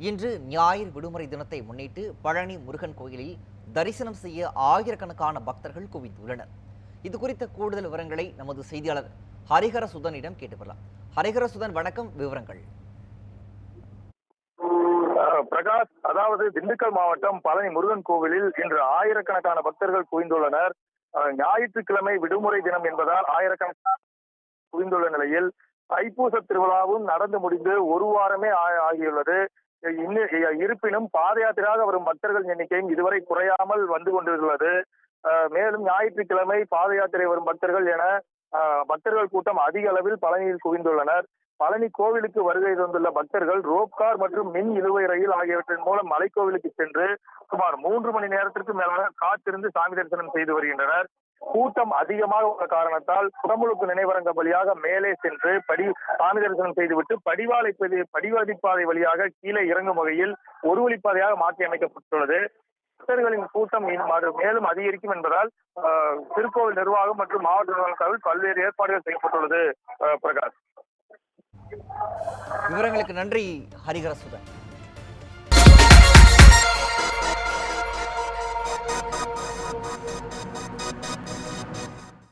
இன்று ஞாயிறு விடுமுறை தினத்தை முன்னிட்டு பழனி முருகன் கோயிலில் தரிசனம் செய்ய ஆயிரக்கணக்கான பக்தர்கள் குவிந்துள்ளனர். இது குறித்த கூடுதல் விவரங்களை நமது செய்தியாளர் ஹரிஹர சுதனிடம் கேட்டு பெறலாம் ஹரிஹர சுதன் வணக்கம். விவரங்கள். பிரகாஷ் அதாவது திண்டுக்கல் மாவட்டம் பழனி முருகன் கோவிலில் இன்று ஆயிரக்கணக்கான பக்தர்கள் குவிந்துள்ளனர். அஹ் ஞாயிற்றுக்கிழமை விடுமுறை தினம் என்பதால் ஆயிரக்கணக்கான குவிந்துள்ள நிலையில் தைப்பூச திருவிழாவும் நடந்து முடிந்து ஒரு வாரமே ஆ- ஆகியுள்ளது. இருப்பினும் பாத யாத்திரையாக வரும் பக்தர்கள் எண்ணிக்கையும் இதுவரை குறையாமல் வந்து கொண்டுள்ளது மேலும் ஞாயிற்றுக்கிழமை பாத யாத்திரை வரும் பக்தர்கள் என பக்தர்கள் கூட்டம் அதிக அளவில் பழனியில் குவிந்துள்ளனர். பழனி கோவிலுக்கு வருகை தந்துள்ள பக்தர்கள் ரோப்கார் மற்றும் மின் இழுவை ரயில் ஆகியவற்றின் மூலம் மலைக்கோவிலுக்கு சென்று சுமார் மூன்று மணி நேரத்திற்கு மேலாக காத்திருந்து சாமி தரிசனம் செய்து வருகின்றனர். கூட்டம் அதிகமாக உள்ள காரணத்தால் குடமுழுக்கு நினைவரங்க வழியாக மேலே சென்று படி சாமி தரிசனம் செய்துவிட்டு படிவாலை பதி- படிவதிப்பாதை வழியாக கீழே இறங்கும் வகையில் ஒரு வழிப்பாதையாக மாற்றி அமைக்கப்பட்டுள்ளது பக்தர்களின் கூட்டம் மேலும் அதிகரிக்கும் என்பதால் திருக்கோவில் நிர்வாகம் மற்றும் மாவட்ட நிர்வாகம் சார்பில் பல்வேறு ஏற்பாடுகள் செய்யப்பட்டுள்ளது பிரகாஷ். விவரங்களுக்கு நன்றி ஹரிகரசுதன்